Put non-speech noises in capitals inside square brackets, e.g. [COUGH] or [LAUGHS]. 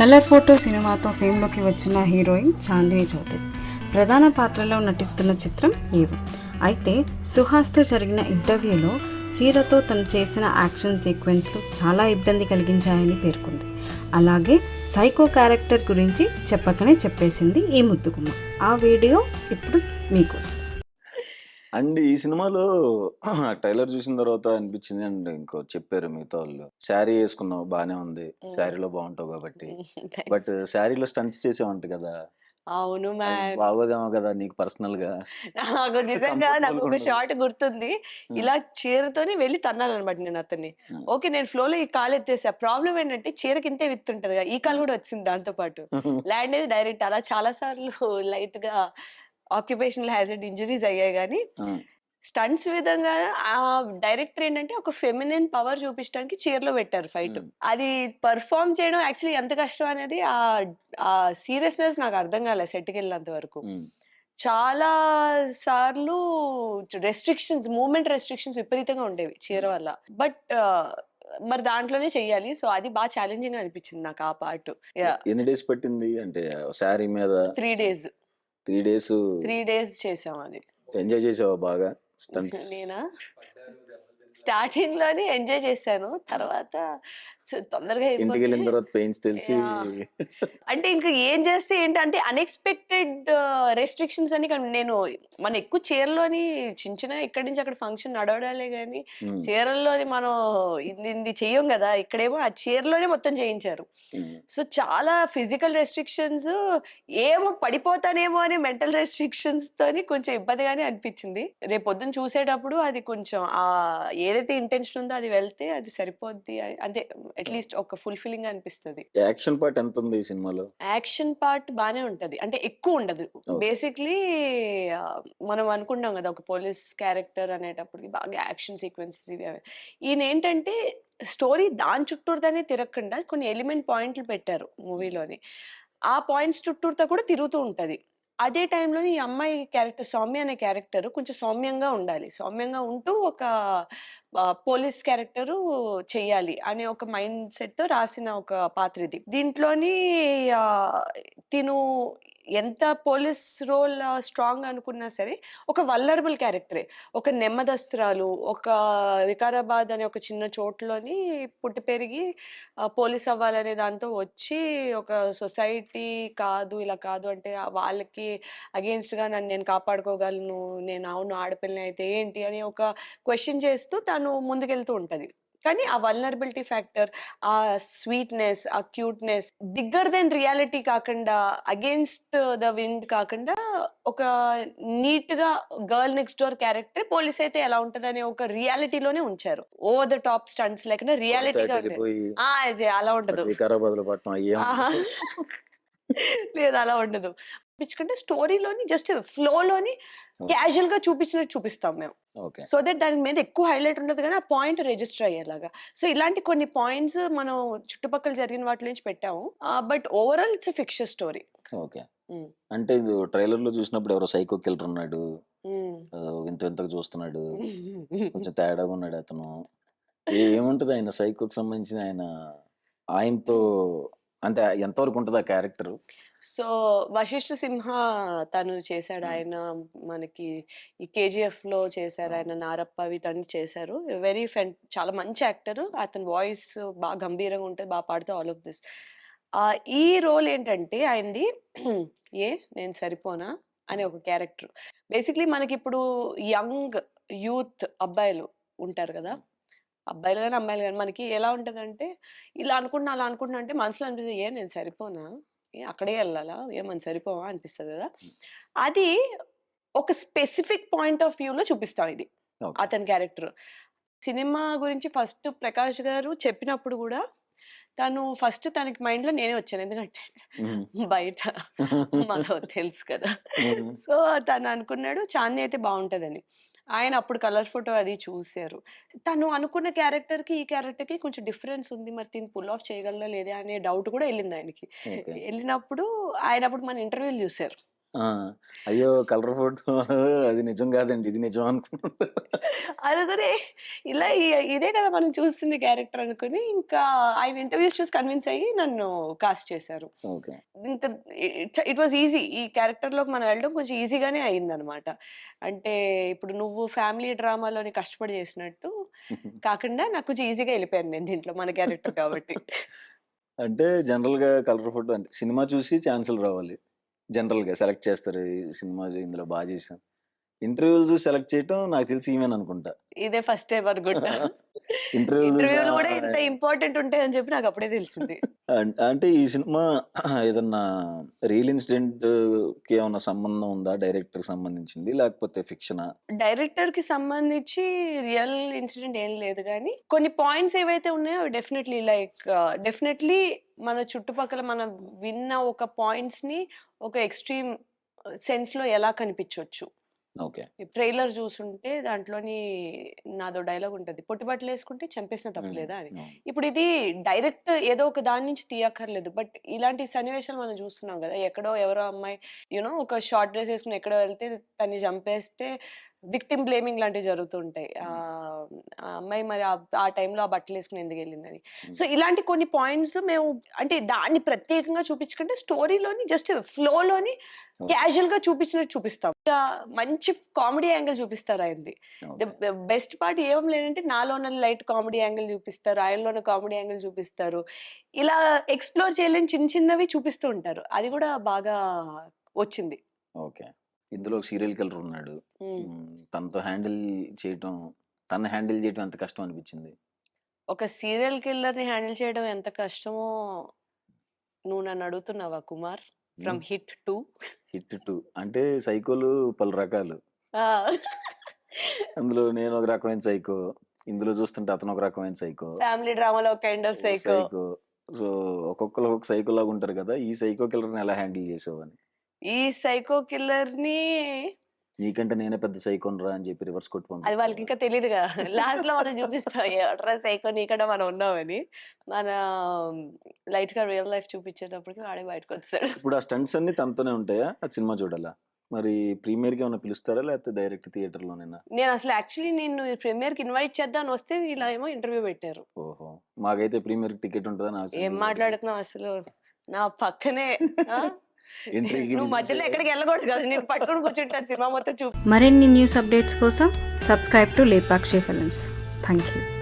Colour photo సినిమాతో ఫేమ్లోకి వచ్చిన heroine Chandini Chowdary. ప్రధాన పాత్రలో నటిస్తున్న చిత్రం ఏవం? అయితే సుహాస్తో జరిగిన ఇంటర్వ్యూలో చీరతో తను చేసిన యాక్షన్ సీక్వెన్స్లు చాలా ఇబ్బంది కలిగించాయని పేర్కొంది. అలాగే సైకో క్యారెక్టర్ గురించి చెప్పకనే చెప్పేసింది ఈ ముద్దుగుమ్మ. ఆ వీడియో ఇప్పుడు మీకోసం. అండ్ ఈ సినిమాలో [CLEARS THROAT] ట్రైలర్ చూసిన తర్వాత అనిపించింది అండ్ ఇంకో చెప్పారు మిగతా వాళ్ళు. శారీ వేసుకున్నావు బానే ఉంది. శారీలో బాగుంటావు కాబట్టి. [LAUGHS] బట్ శారీలో స్టంట్స్ చేసేవంట కదా. అవును బాగోదేమో కదా నీకు పర్సనల్గా నాకు [LAUGHS] నిజంగా నాకు ఒక. షార్ట్ గుర్తుంది. ఇలా చీరతోనే వెళ్ళి తన్నాలన్నమాట నేను అతన్ని. ఓకే నేను ఫ్లోలో ఈ కాలు ఎత్తేసా. ప్రాబ్లం ఏంటంటే చీరకి ఇంతే విత్ ఉంటది కదా. ఈ కాలు కూడా వచ్చింది దాంతో పాటు. [LAUGHS] ల్యాండ్ అనేది డైరెక్ట్ అలా చాలా సార్లు లైట్గా ఆక్యుపేషనల్ హ్యాజర్డ్ ఇంజరీస్ అయ్యాయి కానీ. స్టంట్స్ విధంగా ఆ డైరెక్టర్ ఏంటంటే ఒక ఫెమినిన్ పవర్ చూపించడానికి చీరలో పెట్టారు ఫైట్. అది పర్ఫామ్ చేయడం యాక్చువల్లీ ఎంత కష్టం అనేది ఆ సీరియస్నెస్ నాకు అర్థం కాలేదు సెట్కి వెళ్ళినంత వరకు. చాలా సార్లు రెస్ట్రిక్షన్స్ మూమెంట్ రెస్ట్రిక్షన్స్ విపరీతంగా ఉండేవి చీర వల్ల. బట్ మరి దాంట్లోనే చెయ్యాలి. సో అది బాగా ఛాలెంజింగ్ అనిపించింది నాకు ఆ పార్ట్ ఎన్ని డేస్ పట్టింది? అంటే శారీ మీద? Three days. Three days three days చేసాం అది. ఎంజాయ్ చేసావా బాగా? [LAUGHS] స్టంట్స్ నేనా? స్టార్టింగ్లోనే ఎంజాయ్ చేశాను. తర్వాత తొందరగా ఇంటికి వెళ్ళిన తర్వాత పెయిన్స్ తెలిసి. అంటే ఇంకా ఏం చేస్తే ఏంటంటే అన్ఎక్స్పెక్టెడ్ రెస్ట్రిక్షన్స్ అని నేను మన ఎక్కువ చీరలోని చిన్న చిన్న ఇక్కడి నుంచి అక్కడ ఫంక్షన్ నడవడాలే కానీ. చీరల్లోని మనం ఇది ఇది చెయ్యం కదా ఇక్కడేమో ఆ చీరలోనే మొత్తం చేయించారు. సో చాలా ఫిజికల్ రెస్ట్రిక్షన్స్ ఏమో పడిపోతానేమో అని మెంటల్ రెస్ట్రిక్షన్స్ తోని కొంచెం ఇబ్బందిగానే అనిపించింది రేపు పొద్దున్న చూసేటప్పుడు అది కొంచెం ఆ ఏదైతే ఇంటెన్షన్ ఉందో అది వెళ్తే అది సరిపోద్ది అని- అంటే అట్లీస్ట్ ఒక ఫుల్ఫిల్లింగ్ అనిపిస్తుంది. యాక్షన్ పార్ట్ ఎంత ఉంది ఈ సినిమాలో? యాక్షన్ పార్ట్ బానే ఉంటది. అంటే ఎక్కువ ఉండదు. బేసిక్లీ మనం అనుకుంటాం కదా ఒక పోలీస్ క్యారెక్టర్ అనేటప్పటికి బాగా యాక్షన్ సీక్వెన్సెస్ ఇవి అవి. ఈయన ఏంటంటే స్టోరీ దాని చుట్టూరుతానే తిరగకుండా కొన్ని ఎలిమెంట్ పాయింట్లు పెట్టారు మూవీలోని. ఆ పాయింట్స్ చుట్టూరుతా కూడా తిరుగుతూ ఉంటది. అదే టైంలో ఈ అమ్మాయి క్యారెక్టర్ సౌమ్య అనే క్యారెక్టర్ కొంచెం సౌమ్యంగా ఉండాలి. సౌమ్యంగా ఉంటూ ఒక పోలీస్ క్యారెక్టర్ చెయ్యాలి అనే ఒక మైండ్ సెట్తో రాసిన ఒక పాత్ర ఇది. దీంట్లోని తిను ఎంత పోలీస్ రోల్ స్ట్రాంగ్ అనుకున్నా సరే ఒక వల్లరబుల్ క్యారెక్టరే. ఒక నెమ్మదస్త్రాలు ఒక వికారాబాద్ అనే ఒక చిన్న చోట్లోని పుట్టి పెరిగి పోలీస్ అవ్వాలనే దాంతో వచ్చి ఒక సొసైటీ కాదు ఇలా కాదు అంటే వాళ్ళకి అగేన్స్ట్గా నన్ను నేను కాపాడుకోగలను నేను అవును ఆడపిల్లని అయితే ఏంటి అని ఒక క్వశ్చన్ చేస్తూ తను ముందుకెళ్తూ ఉంటుంది. కానీ ఆ వల్నరబిలిటీ ఫ్యాక్టర్ ఆ స్వీట్నెస్ ఆ క్యూట్నెస్ బిగ్గర్ దెన్ రియాలిటీ కాకుండా అగేన్స్ట్ ద విండ్ కాకుండా ఒక నీట్గా girl next door character police అయితే ఎలా ఉంటది అనే ఒక రియాలిటీలోనే ఉంచారు. ఓవర్ ద టాప్ స్టంట్స్ లేకుండా రియాలిటీగా అలా ఉండదు. వికారాబాద్లో. లేదు అలా ఉండదు. చూపించుకుంటే స్టోరీలోని జస్ట్ ఫ్లోలోని క్యాజువల్గా చూపించినట్టు చూపిస్తాం మేము. ఓకే. సో దట్ దాని మీద ఎక్కువ హైలైట్ ఉండదు కానీ ఆ పాయింట్ రిజిస్టర్ అయ్యేలాగా. సో ఇలాంటి కొన్ని పాయింట్స్ మనం చుట్టుపక్కల జరిగిన వాటి నుంచి పెట్టాము. But overall it's fiction story. Okay. అంటే ఇది ట్రైలర్లో చూసినప్పుడు ఎవరో సైకో కిల్లర్ ఉన్నాడు. వింత వింతకు చూస్తున్నాడు. కొంచెం [LAUGHS] తేడాగా ఉన్నాడు అతను. ఏముంటది ఆయన సైకోకి సంబంధించిన ఆయన ఆయనతో అంటే ఎంతవరకు ఉంటుంది ఆ క్యారెక్టర్? సో వశిష్ఠ సింహ తను చేశాడు. ఆయన మనకి ఈ కేజీఎఫ్లో చేశారు. ఆయన నారప్ప వీటన్ని చేశారు. వెరీ ఫెన్ చాలా మంచి యాక్టర్. అతని వాయిస్ బాగా గంభీరంగా ఉంటుంది బాగా పాడితే ఆల్ ఆఫ్ దిస్. ఈ రోల్ ఏంటంటే ఆయనది [CLEARS THROAT] ఏ నేను సరిపోనా? అనే ఒక క్యారెక్టర్. బేసిక్లీ మనకి ఇప్పుడు యంగ్ యూత్ అబ్బాయిలు ఉంటారు కదా? అబ్బాయిలు కానీ అమ్మాయిలు కానీ మనకి ఎలా ఉంటదంటే ఇలా అనుకుంటున్నా అలా అనుకుంటున్నా అంటే మనసులో అనిపిస్తుంది ఏ నేను సరిపోనా? ఏ అక్కడే వెళ్ళాలా? ఏమని సరిపోవా? అనిపిస్తుంది కదా. అది ఒక స్పెసిఫిక్ పాయింట్ ఆఫ్ వ్యూలో చూపిస్తాం ఇది. అతని క్యారెక్టర్. సినిమా గురించి ఫస్ట్ ప్రకాష్ గారు చెప్పినప్పుడు కూడా తను ఫస్ట్ తనకి మైండ్లో నేనే వచ్చాను. ఎందుకంటే బయట మనకు [LAUGHS] తెలుసు కదా. సో తను అనుకున్నాడు చాందీ అయితే బాగుంటుందని. ఆయన అప్పుడు కలర్ ఫోటో అది చూశారు తను అనుకున్న క్యారెక్టర్కి ఈ క్యారెక్టర్కి కొంచెం డిఫరెన్స్ ఉంది. మరి దీన్ని పుల్ ఆఫ్ చేయగలదా లేదా అనే డౌట్ కూడా వెళ్ళింది ఆయనకి. వెళ్ళినప్పుడు ఆయన అప్పుడు మన ఇంటర్వ్యూలు చూశారు! అయ్యో! కలర్ ఫోటో అది నిజం కాదండి. ఇది నిజం అనుకున్నాను. అనుకుని ఇలా ఇదే కదా మనం చూస్తుంది క్యారెక్టర్ అనుకుని ఇంకా ఆయన ఇంటర్వ్యూస్ చూసి కన్విన్స్ అయ్యి నన్ను కాస్ట్ చేశారు. ఓకే. ఇంకా ఇట్ వాస్ ఈజీ. ఈ క్యారెక్టర్‌లోకి మనం వెళ్ళడం కొంచెం ఈజీగానే అయిందనమాట. అంటే ఇప్పుడు నువ్వు ఫ్యామిలీ డ్రామాలోని కష్టపడి చేసినట్టు [LAUGHS] కాకుండా నాకు కొంచెం ఈజీగా వెళ్ళిపోయాను నేను దీంట్లో మన క్యారెక్టర్ కాబట్టి. అంటే జనరల్‌గా కలర్ ఫోటో అంతే. సినిమా చూసి ఛాన్సులు రావాలి. జనరల్‌గా సెలెక్ట్ చేస్తారు. ఈ సినిమా ఇందులో బా చేశాను. ఇంటర్వ్యూలు చూసి సెలెక్ట్ చేయటం నాకు తెలిసి ఈమెననుకుంటా. ఇదే ఫస్ట్ టైమ్ అనుకుంటా. ఇంటర్వ్యూలు ఇంటర్వ్యూలు కూడా ఇంత ఇంపార్టెంట్ ఉంటాయని చెప్పి నాకు అప్పుడే తెలిసింది. అంటే ఈ సినిమా ఏదన్నా రియల్ ఇన్సిడెంట్‌కి ఏమన్నా సంబంధం ఉందా? డైరెక్టర్‌కి సంబంధించింది లేకపోతే ఫిక్షనా? డైరెక్టర్‌కి సంబంధించి రియల్ ఇన్సిడెంట్ ఏం లేదు గానీ, కొన్ని పాయింట్స్ ఏవైతే ఉన్నాయో డెఫినెట్‌లీ లైక్ డెఫినెట్‌లీ మన చుట్టుపక్కల మనం విన్న ఒక పాయింట్స్‌ని ఒక ఎక్స్‌ట్రీమ్ సెన్స్‌లో ఎలా కనిపించొచ్చు. ఓకే. ఈ ట్రైలర్ చూసుంటే దాంట్లోని నాదో డైలాగ్ ఉంటది. పొట్టి బట్టలేసుకుంటే చంపేసినా తప్పు హ్మ్. లేదా అని. ఇప్పుడు ఇది డైరెక్ట్ ఏదో ఒక దాని నుంచి తీయక్కర్లేదు. బట్ ఇలాంటి సన్నివేశాలు మనం చూస్తున్నాం గదా! ఎక్కడో ఎవరో అమ్మాయి యూ నో ఒక షార్ట్ డ్రెస్ ఏసుకొని ఎక్కడో వెళ్తే తన్ని చంపేస్తే విక్టిమ్ బ్లేమింగ్ లాంటివి జరుగుతూ ఉంటాయి. హ్మ్. ఆహ్, ఆ అమ్మాయి మరి ఆ టైంలో ఆ బట్టలేసుకొని ఎందుకెళ్ళిందని. హ్మ్. సో, ఇలాంటి కొన్ని పాయింట్స్ మేము అంటే దాన్ని ప్రత్యేకంగా చూపించకంటే స్టోరీలోని జస్ట్ ఫ్లోలోని ఓకే. క్యాజుయల్‌గా చూపించినట్టు చూపిస్తాం. మంచి కామెడీ యాంగిల్ చూపిస్తారు ఆయనది. బెస్ట్ పార్ట్ ఏం లేదంటే నాలో ఉన్న లైట్ కామెడీ యాంగిల్ చూపిస్తారు. ఆయనలోని కామెడీ యాంగిల్ చూపిస్తారు. ఇలా ఎక్స్‌ప్లోర్ చేయలేని చిన్న చిన్నవి చూపిస్తూ ఉంటారు. అది కూడా బాగా వచ్చింది. ఓకే. ఇందులో ఒక సీరియల్ కిల్లర్ ఉన్నాడు. తనతో హ్యాండిల్ చేయటం తనని హ్యాండిల్ చేయటం ఎంత కష్టం అనిపించింది? ఒక సీరియల్ కిల్లర్‌ని హ్యాండిల్ చేయడం ఎంత కష్టమో నువ్వు నన్ను అడుగుతున్నావా కుమార్? ఫ్రమ్. హిట్ 2 హిట్ 2 అంటే సైకోలు పలు రకాలు. అందులో నేను ఒక రకమైన సైకో. ఇందులో చూస్తుంటే అతను ఒక రకమైన సైకో. ఫ్యామిలీ డ్రామాలో kind of psycho. Psycho. So, ఒక్కొక్కళ్ళు ఒక్కొక్క సైకోలాగా ఉంటారు కదా! ఈ సైకో కిల్లర్‌ని ఎలా హ్యాండిల్ చేసావని? ఈ సైకో కిల్లర్‌ని నీకంటే నేనే పెద్ద సైకోనిరా అని చెప్పి రివర్స్ కొట్టి అది వాళ్ళకి? ఇంకా తెలీదుగా. లాస్ట్‌లో మనం చూపిస్తాం. [LAUGHS] సైకో నీకన్నా మనం ఉన్నామని. మన లైట్‌గా రియల్ లైఫ్ చూపించేటప్పటికి వాడే బయటకొచ్చేసాడు. ఇప్పుడు ఆ స్టంట్స్ అన్నీ తనతోనే ఉంటాయా? అది సినిమా చూడాలా? మరి ప్రీమియర్‌కి ఏమన్నా పిలుస్తారా? లేకపోతే డైరెక్ట్ థియేటర్‌లోనేనా? నేను అసలు యాక్చువల్లీ నిన్ను ప్రీమియర్‌కి ఇన్వైట్ చేద్దాం వస్తే వీళ్ళేమో ఇంటర్వ్యూ పెట్టారు. ఓహో! మాకైతే ప్రీమియర్‌కి టికెట్ ఉంటదని ఆశ ఏం మాట్లాడుతున్నావు అసలు? నా పక్కనే ఆ? నువ్వు మధ్యలో ఎక్కడికి వెళ్ళకూడదు కదా! నేను పట్టుకొని కూర్చుంటాను సినిమా మొత్తం చూపి. మరిన్ని న్యూస్ అప్డేట్స్ కోసం subscribe to Lepakshi films. Thank you